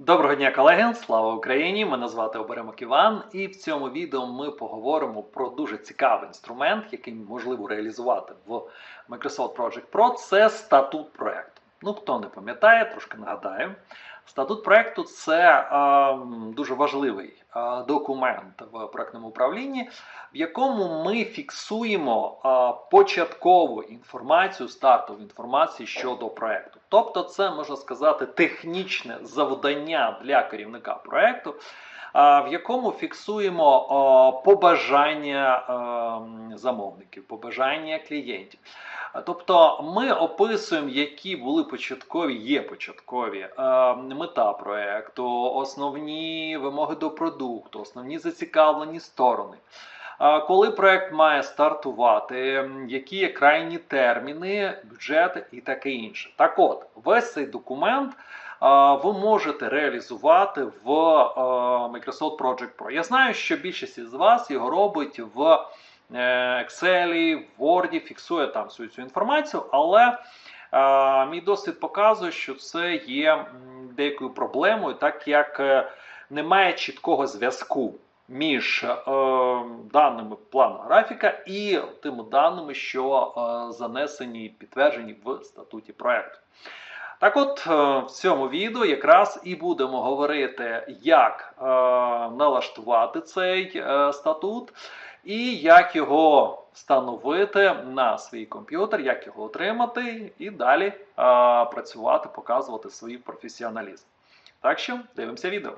Доброго дня, колеги! Слава Україні! Мене звати Оберемок Іван, і в цьому відео ми поговоримо про дуже цікавий інструмент, який можливо реалізувати в Microsoft Project Pro. Це статут проекту. Ну, хто не пам'ятає, трошки нагадаю. Статут проекту це е, дуже важливий е, документ в проектному управлінні, в якому ми фіксуємо е, початкову інформацію, стартову інформацію щодо проекту. Тобто, це можна сказати технічне завдання для керівника проекту. В якому фіксуємо побажання замовників, побажання клієнтів. Тобто ми описуємо, які були початкові, є початкові мета проекту, основні вимоги до продукту, основні зацікавлені сторони. Коли проект має стартувати, які є крайні терміни, бюджети і таке інше. Так от, весь цей документ ви можете реалізувати в Microsoft Project Pro. Я знаю, що більшість з вас його робить в е, Excel, в Word, фіксує там всю цю інформацію, але мій досвід показує, що це є деякою проблемою, так як е, немає чіткого зв'язку між е, даними плану графіка і тими даними, що е, занесені і підтверджені в статуті проекту. Так от, е, в цьому відео якраз і будемо говорити, як е, налаштувати цей е, статут і як його встановити на свій комп'ютер, як його отримати, і далі працювати, показувати свій професіоналізм. Так що дивимося відео.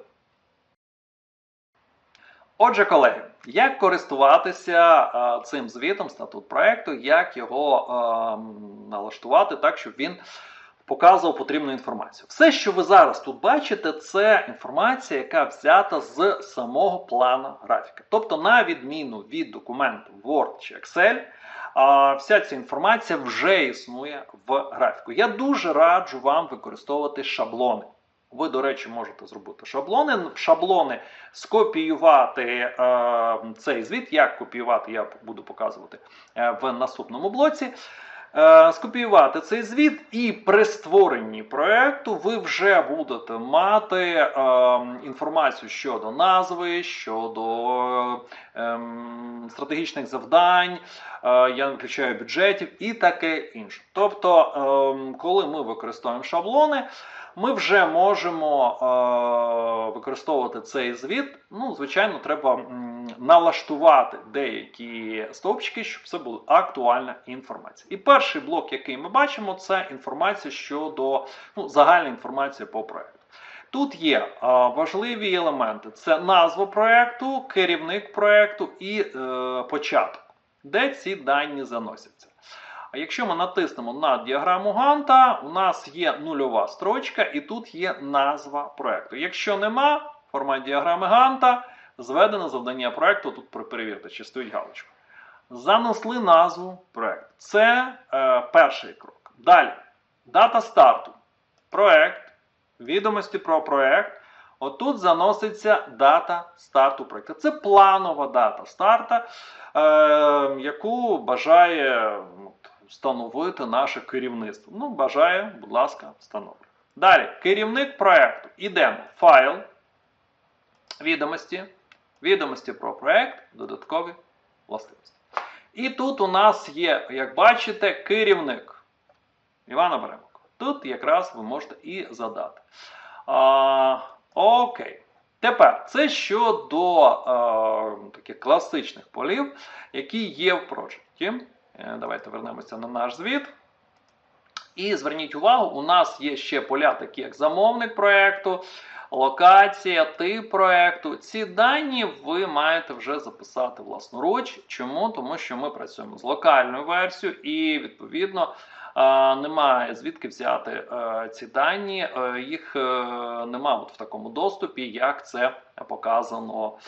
Отже, колеги, як користуватися цим звітом статут проекту, як його е, налаштувати так, щоб він показував потрібну інформацію. Все, що ви зараз тут бачите, це інформація, яка взята з самого плану графіка. Тобто, на відміну від документу Word чи Excel, вся ця інформація вже існує в графіку. Я дуже раджу вам використовувати шаблони. Ви, до речі, можете зробити шаблони. Шаблони скопіювати е, цей звіт. Як копіювати, я буду показувати е, в наступному блоці. Е, скопіювати цей звіт, і при створенні проекту ви вже будете мати е, інформацію щодо назви, щодо е, стратегічних завдань, е, я включаю бюджетів і таке інше. Тобто, е, коли ми використовуємо шаблони, ми вже можемо е, використовувати цей звіт. Ну, звичайно, треба налаштувати деякі стовпчики, щоб це була актуальна інформація. І перший блок, який ми бачимо, це інформація щодо ну, загальна інформація по проекту. Тут є е, важливі елементи: це назва проекту, керівник проекту і е, початок, де ці дані заносяться. А якщо ми натиснемо на діаграму Ганта, у нас є нульова строчка, і тут є назва проекту. Якщо нема в форматі діаграми Ганта, зведено завдання проекту, тут перевірте, чи стоїть галочка. Занесли назву проекту. Це е, перший крок. Далі. Дата старту. Проект. Відомості про проект. Отут заноситься дата старту проекту. Це планова дата старта, е, яку бажає встановити наше керівництво. Ну, бажаю, будь ласка, встановлю. Далі, керівник проєкту. Ідемо. Файл, відомості, відомості про проєкт, додаткові властивості. І тут у нас є, як бачите, керівник Івана Беремко. Тут якраз ви можете і задати. А, Окей. Тепер це щодо а, таких класичних полів, які є в проєкті. Е, давайте вернемося на наш звіт. І зверніть увагу, у нас є ще поля, такі як замовник проєкту, локація, тип проєкту. Ці дані ви маєте вже записати власноруч. Чому? Тому що ми працюємо з локальною версією, і, відповідно, немає звідки взяти е, ці дані. Е, їх немає в такому доступі, як це показано.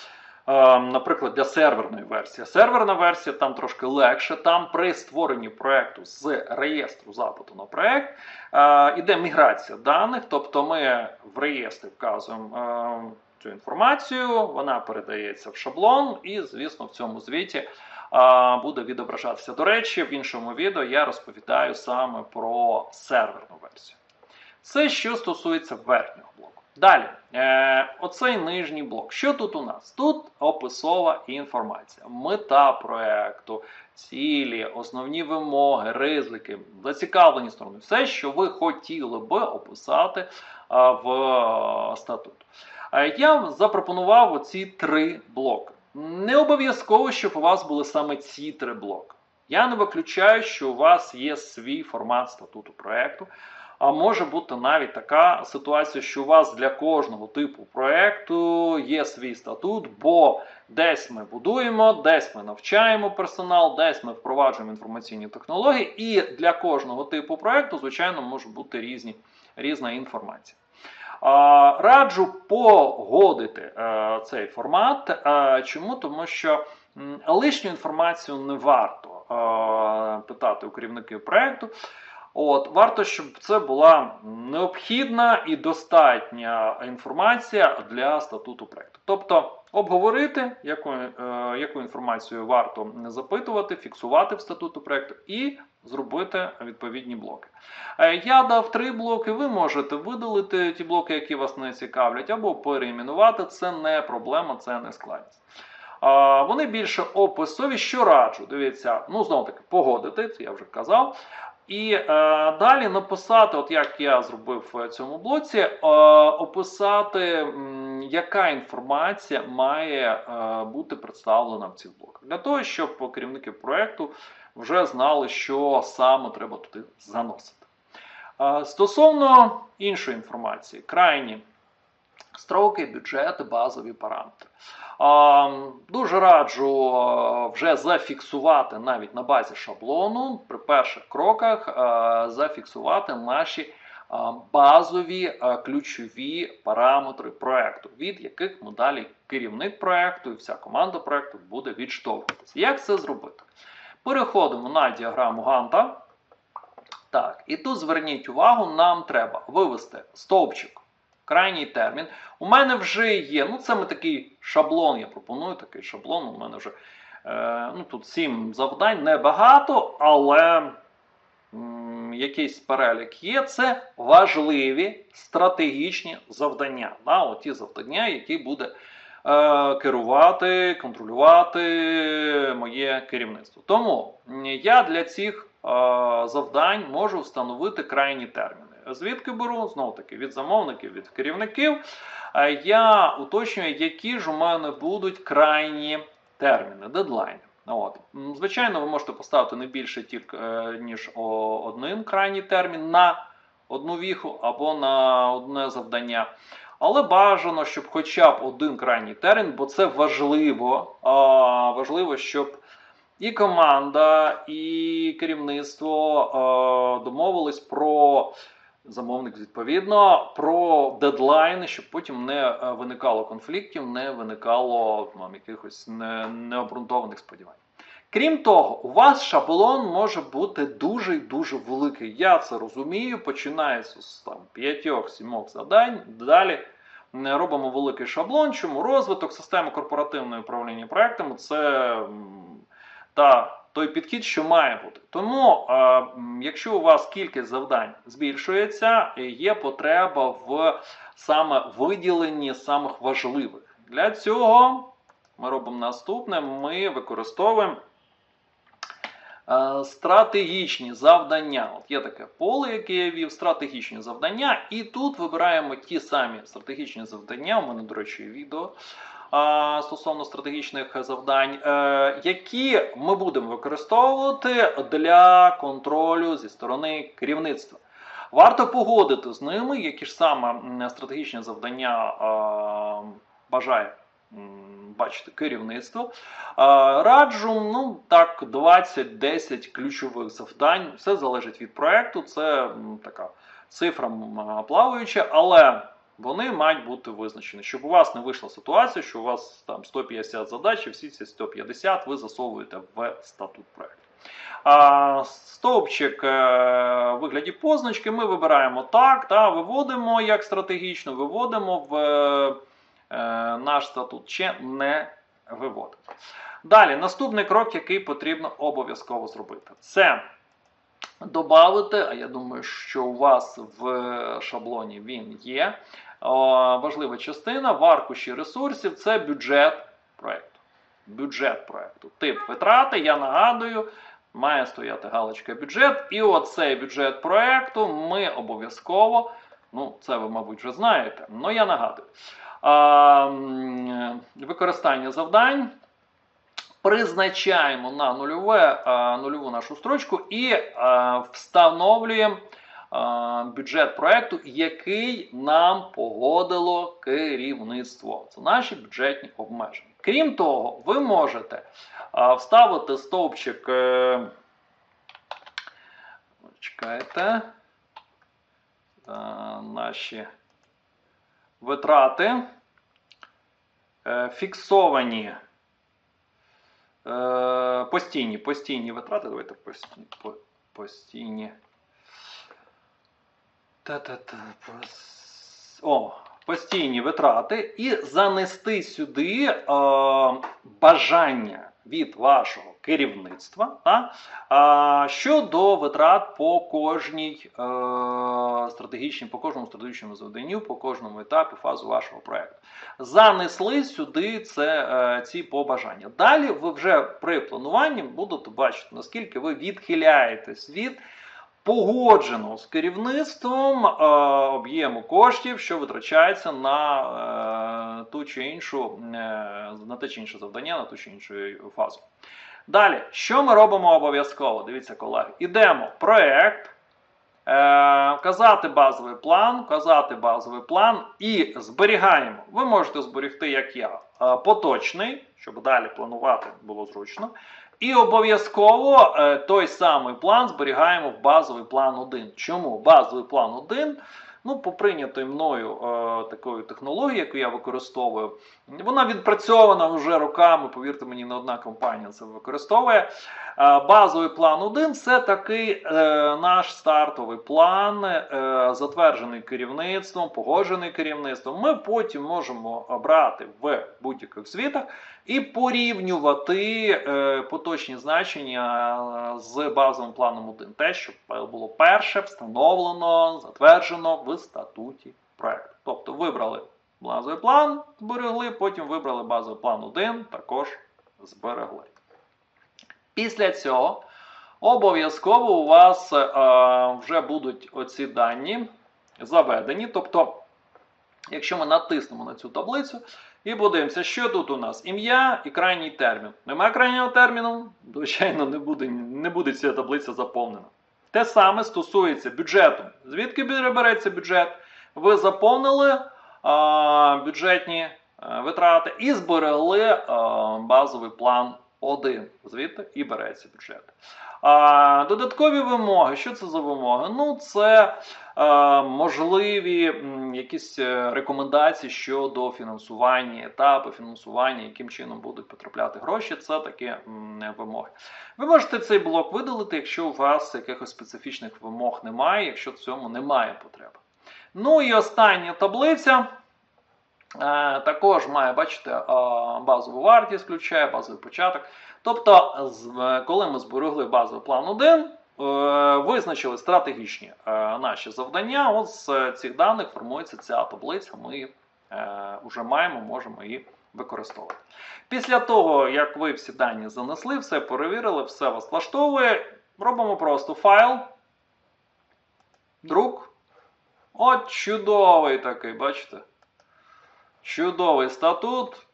Ем, наприклад, для серверної версії. Серверна версія там трошки легше. Там при створенні проєкту з реєстру запиту на проєкт е, іде міграція даних, тобто ми в реєстрі вказуємо ем, цю інформацію, вона передається в шаблон, і, звісно, в цьому звіті е, буде відображатися. До речі, в іншому відео я розповідаю саме про серверну версію. Це що стосується верхнього блоку. Далі, е, оцей нижній блок. Що тут у нас? Тут описова інформація, мета проекту, цілі, основні вимоги, ризики, зацікавлені сторони, все, що ви хотіли би описати е, в е, статут. Я запропонував оці три блоки. Не обов'язково, щоб у вас були саме ці три блоки. Я не виключаю, що у вас є свій формат статуту проекту. А може бути навіть така ситуація, що у вас для кожного типу проекту є свій статут, бо десь ми будуємо, десь ми навчаємо персонал, десь ми впроваджуємо інформаційні технології, і для кожного типу проекту, звичайно, може бути різні, різна інформація. Раджу погодити е, цей формат. Е, Чому? Тому що лишню інформацію не варто е, питати у керівників проекту. От, варто, щоб це була необхідна і достатня інформація для статуту проекту. Тобто обговорити, яку, е, яку інформацію варто запитувати, фіксувати в статуту проекту і зробити відповідні блоки. Е, Я дав три блоки. Ви можете видалити ті блоки, які вас не цікавлять, або переіменувати. Це не проблема, це не складність. Вони більше описові, що раджу. Дивіться, ну знову таки, погодити, це я вже казав. І е, далі написати, от як я зробив в цьому блоці, е, описати, м, яка інформація має е, бути представлена в цих блоках. Для того, щоб керівники проєкту вже знали, що саме треба туди заносити. Е, стосовно іншої інформації, крайні строки, бюджети, базові параметри. Дуже раджу вже зафіксувати навіть на базі шаблону при перших кроках зафіксувати наші базові ключові параметри проекту, від яких ми далі керівник проекту і вся команда проекту буде відштовхуватися. Як це зробити? Переходимо на діаграму Ганта. Так, і тут зверніть увагу, нам треба вивести стовпчик крайній термін. У мене вже є. Ну, це ми такий шаблон. Я пропоную такий шаблон. У мене вже е, ну, тут сім завдань, небагато, але м, якийсь перелік є. Це важливі стратегічні завдання. Да? От ті завдання, які буде е, керувати, контролювати моє керівництво. Тому я для цих е, завдань можу встановити крайні терміни. Звідки беру? Знову таки від замовників, від керівників. Е, Я уточнюю, які ж у мене будуть крайні терміни, дедлайни. От. Звичайно, ви можете поставити не більше тільки е, ніж один крайній термін на одну віху або на одне завдання. Але бажано, щоб хоча б один крайній термін, бо це важливо. Важливо, щоб і команда, і керівництво е, домовились про замовник відповідно про дедлайни, щоб потім не е, виникало конфліктів, не виникало там, якихось не, необґрунтованих сподівань. Крім того, у вас шаблон може бути дуже і дуже великий. Я це розумію. Починається з там п'ятьох-сімох завдань. Далі робимо великий шаблон. Чому розвиток системи корпоративного управління проектами це та той підхід, що має бути. Тому, е, якщо у вас кількість завдань збільшується, е, є потреба в саме виділенні самих важливих. Для цього ми робимо наступне: ми використовуємо е, стратегічні завдання. От є таке поле, яке я вів, стратегічні завдання, і тут вибираємо ті самі стратегічні завдання. У мене, до речі, відео стосовно стратегічних завдань, е, які ми будемо використовувати для контролю зі сторони керівництва. Варто погодити з ними, які ж саме стратегічні завдання бажає м, бачити керівництво. Раджу, ну так, 20-10 ключових завдань. Все залежить від проекту. Це така цифра плаваюча, але вони мають бути визначені, щоб у вас не вийшла ситуація, що у вас там 150 задач, і всі ці 150 ви засовуєте в статут проекту. А, стовпчик е, в вигляді позначки ми вибираємо так, та, виводимо як стратегічно, виводимо в е, наш статут, чи не виводимо. Далі, наступний крок, який потрібно обов'язково зробити, це додати, а я думаю, що у вас в шаблоні він є. О, важлива частина в аркуші ресурсів це бюджет проєкту. Бюджет проєкту. Тип витрати, я нагадую, має стояти галочка бюджет. І оцей бюджет проєкту ми обов'язково, ну це ви, мабуть, вже знаєте, але я нагадую. А, використання завдань. Призначаємо на нульове, а, нульову нашу строчку і а, встановлюємо бюджет проекту, який нам погодило керівництво. Це наші бюджетні обмеження. Крім того, ви можете вставити стовпчик. е, Чекайте. Е, наші витрати е, фіксовані. Е, Постійні, постійні витрати. Давайте постійні. Та-та-та. О, постійні витрати. І занести сюди е, бажання від вашого керівництва та, а, щодо витрат по кожній е, стратегічній, по кожному стратегічному завданню, по кожному етапі фазу вашого проекту. Занесли сюди це, е, ці побажання. Далі ви вже при плануванні будете бачити, наскільки ви відхиляєтесь від погодженого з керівництвом е, об'єму коштів, що витрачається на е, ту чи іншу, е, на те чи інше завдання, на ту чи іншу фазу. Далі, що ми робимо обов'язково? Дивіться, колеги, ідемо проект. Е, Казати базовий план, казати базовий план і зберігаємо. Ви можете зберегти, як я, е, поточний, щоб далі планувати було зручно. І обов'язково е, той самий план зберігаємо в базовий план 1. Чому? Базовий план 1, ну, по прийнятої мною е, такою технологією, яку я використовую, вона відпрацьована вже роками, повірте мені, не одна компанія це використовує. Е, базовий план 1 це такий е, наш стартовий план, е, затверджений керівництвом, погоджений керівництвом. Ми потім можемо брати в будь-яких звітах і порівнювати е, поточні значення е, з базовим планом 1. Те, що було перше встановлено, затверджено в статуті проекту. Тобто вибрали базовий план, зберегли, потім вибрали базовий план 1, також зберегли. Після цього обов'язково у вас е, вже будуть оці дані заведені. Тобто, якщо ми натиснемо на цю таблицю і подивимося, що тут у нас ім'я і крайній термін. Немає крайнього терміну, звичайно, не буде, не буде ця таблиця заповнена. Те саме стосується бюджету. Звідки береться бюджет? Ви заповнили а, бюджетні а, витрати і зберегли а, базовий план 1. Звідти і береться бюджет. А, додаткові вимоги. Що це за вимоги? Ну, це е, можливі якісь е, рекомендації щодо фінансування, етапи фінансування, яким чином будуть потрапляти гроші. Це такі м, вимоги. Ви можете цей блок видалити, якщо у вас якихось специфічних вимог немає, якщо в цьому немає потреби. Ну і остання таблиця. Е, Також має, бачите, е, базову вартість включає, базовий початок. Тобто, е, коли ми зберегли базовий план 1, е, визначили стратегічні наші завдання. От з цих даних формується ця таблиця. Ми вже маємо, можемо її використовувати. Після того, як ви всі дані занесли, все перевірили, все вас влаштовує, робимо просто файл, друк. От чудовий такий, бачите? Чудовий статут.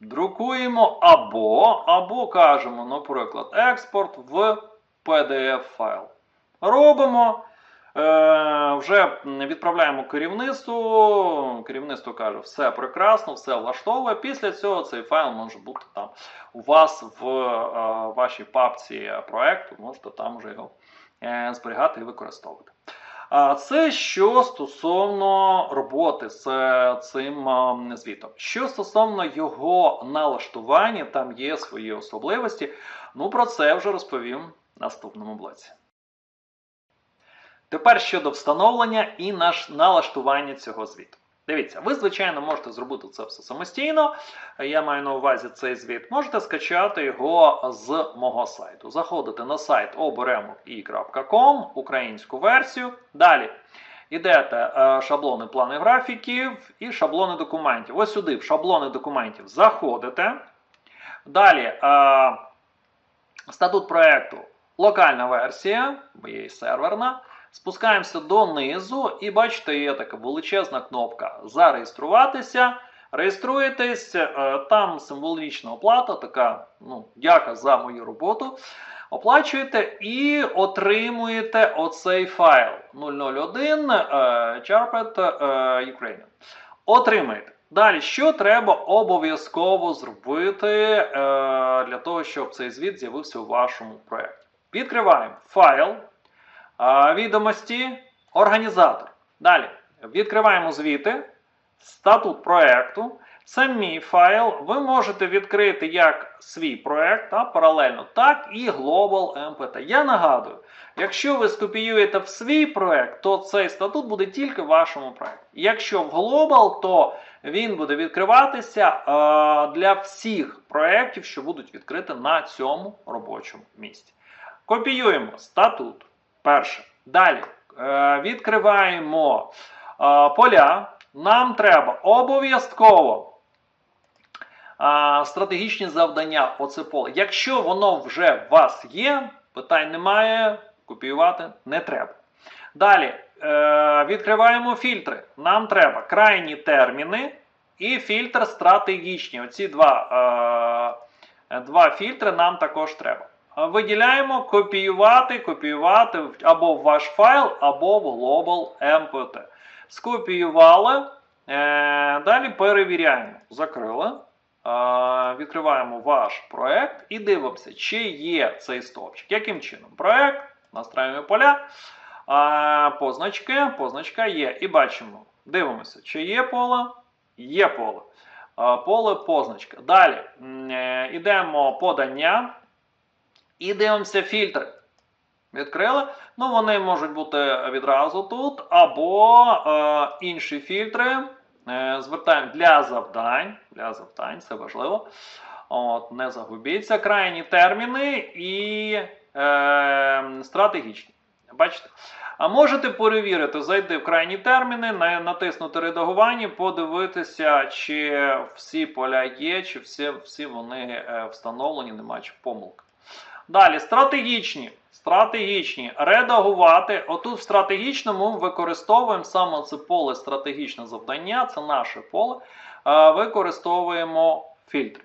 Друкуємо або, або кажемо, наприклад, експорт в PDF файл. Робимо. Е, вже відправляємо керівництву. Керівництво каже, все прекрасно, все влаштовує. Після цього цей файл може бути там у вас в е, вашій папці проекту, можете там вже його е, зберігати і використовувати. Це що стосовно роботи з е, цим е, звітом. Що стосовно його налаштування, там є свої особливості. Ну про це вже розповім в наступному блоці. Тепер щодо встановлення і наш налаштування цього звіту. Дивіться, ви, звичайно, можете зробити це все самостійно. Я маю на увазі цей звіт. Можете скачати його з мого сайту. Заходите на сайт oberemo.com, українську версію. Далі. Ідете е, шаблони плани графіків і шаблони документів. Ось сюди, в шаблони документів, заходите. Далі е, статут проекту, локальна версія, і серверна. Спускаємося донизу, і бачите, є така величезна кнопка Зареєструватися. Реєструєтесь, е, там символічна оплата, така ну, дяка за мою роботу. Оплачуєте і отримуєте оцей файл 001 е, Charpet е, Ukrainian. Отримаєте. Далі, що треба обов'язково зробити для того, щоб цей звіт з'явився у вашому проєкті? Відкриваємо файл, відомості, організатор. Далі відкриваємо звіти, статут проєкту. Це мій файл. Ви можете відкрити як свій проект та, паралельно, так і Global MPT. Я нагадую, якщо ви скопіюєте в свій проект, то цей статут буде тільки в вашому проекті. Якщо в Global, то він буде відкриватися е, для всіх проєктів, що будуть відкриті на цьому робочому місці. Копіюємо статут. Перше. Далі е, відкриваємо е, поля. Нам треба обов'язково а, стратегічні завдання, оце поле. Якщо воно вже у вас є, питань немає, копіювати не треба. Далі е, відкриваємо фільтри. Нам треба крайні терміни і фільтр стратегічні. Оці два, е, два фільтри нам також треба. Виділяємо копіювати, копіювати або в ваш файл, або в Global MPT. Скопіювали. Е, далі перевіряємо. Закрили. Е, відкриваємо ваш проект і дивимося, чи є цей стовпчик. Яким чином? Проект, настраюємо поля, е, позначки, позначка є. І бачимо, дивимося, чи є поле, є поле. Поле позначка. Далі йдемо подання і дивимося фільтри. Відкрили. Ну, вони можуть бути відразу тут, або е, інші фільтри. Е, звертаємо для завдань. Для завдань, це важливо. От, не загубіться. Крайні терміни і е, стратегічні. Бачите? А можете перевірити, зайти в крайні терміни, натиснути редагування, подивитися, чи всі поля є, чи всі, всі вони е, встановлені, немає чи помилки. Далі, стратегічні. Стратегічні. Редагувати. Отут в стратегічному використовуємо саме це поле стратегічне завдання, це наше поле. Е, Використовуємо фільтри.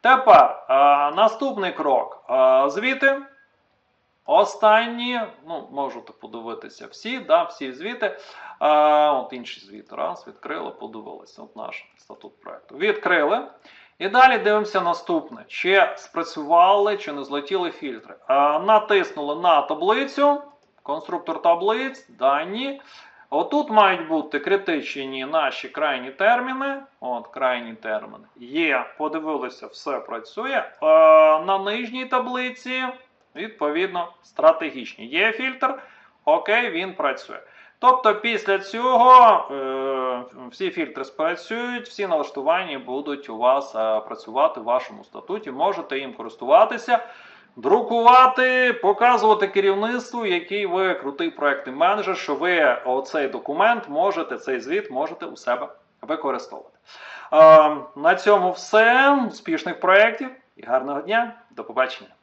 Тепер е, наступний крок. Е, Звіти. Останні, ну, можете подивитися всі, да, всі звіти. Е, от інші звіти. Раз, відкрили, подивилися. От наш статут проекту. Відкрили. І далі дивимося наступне: чи спрацювали, чи не злетіли фільтри. А, натиснули на таблицю, конструктор таблиць, дані. Отут мають бути критичні наші крайні терміни. От, крайні терміни. Є, подивилися, все працює. А, на нижній таблиці, відповідно, стратегічні. Є фільтр, окей, він працює. Тобто після цього е, всі фільтри спрацюють, всі налаштування будуть у вас е, працювати в вашому статуті. Можете їм користуватися, друкувати, показувати керівництву, який ви крутий проектний менеджер, що ви оцей документ можете, цей звіт можете у себе використовувати. Е, на цьому все. Успішних проєктів і гарного дня. До побачення.